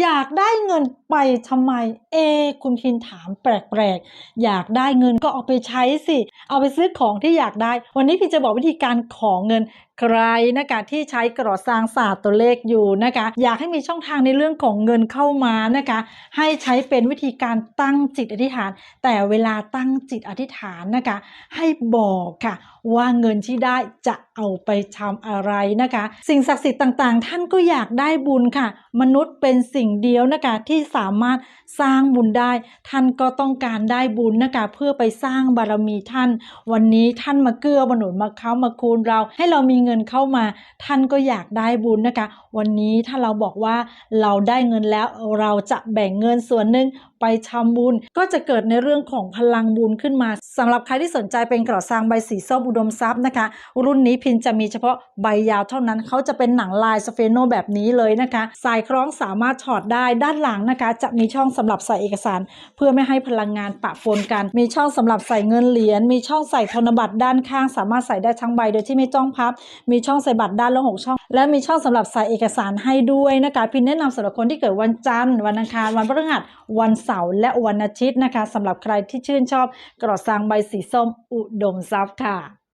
อยากได้เงินไปทำไม เอ คุณพินถามแปลกๆ อยากได้เงินก็เอาไปใช้สิ เอาไปซื้อของที่อยากได้ วันนี้พี่จะบอกวิธีการของเงิน ใครนะคะที่ใช้กระสร้างศาสตร์ตัวเลขอยู่นะคะ อยากให้มีช่องทางในเรื่องของเงินเข้ามานะคะ ให้ใช้เป็นวิธีการตั้งจิตอธิษฐาน แต่เวลาตั้งจิตอธิษฐานนะคะ ให้บอกค่ะว่าเงินที่ได้จะเอาไปทำอะไรนะคะ สิ่งศักดิ์สิทธิ์ต่างๆ ท่านก็อยากได้บุญค่ะ มนุษย์เป็นสิ่งเดียวนะคะที่สามารถสร้างบุญได้ ท่านก็ต้องการได้บุญนะคะ เพื่อไปสร้างบารมีท่าน วันนี้ท่านมาเกื้อมาหนุนมาค้ามาคูณเราให้เรามีเงินเข้ามา ท่านก็อยากได้บุญนะคะ วันนี้ถ้าเราบอกว่าเราได้เงินแล้วเราจะแบ่งเงินส่วนหนึ่ง ไปทำบุญ ก็จะเกิดในเรื่องของพลังบุญขึ้นมาสำหรับใครที่สนใจเป็นกระสร้างใบสีส้มอุดมทรัพย์นะคะ รุ่นนี้พินจะมีเฉพาะใบยาวเท่านั้นเขาจะเป็นหนังลายสเฟโนแบบนี้เลยนะคะ สายคล้องสามารถถอดได้ด้านหลังนะคะ จะมีช่องสำหรับใส่เอกสาร เพื่อไม่ให้พลังงานปะปนกัน มีช่องสำหรับใส่เงินเหรียญมีช่องใส่ธนบัตรด้านข้าง สามารถใส่ได้ทั้งใบโดยที่ไม่ต้องพับ มีช่องใส่บัตรด้านละหกช่อง และมีช่องสำหรับใส่เอกสารให้ด้วยนะคะพินแนะนำสำหรับคนที่เกิดวันจันทร์วันอังคารวันพฤหัสวันเสาร์และวันอาทิตย์นะคะสำหรับใครที่ชื่นชอบกระสร้างใบสีส้มอุดมทรัพย์ค่ะ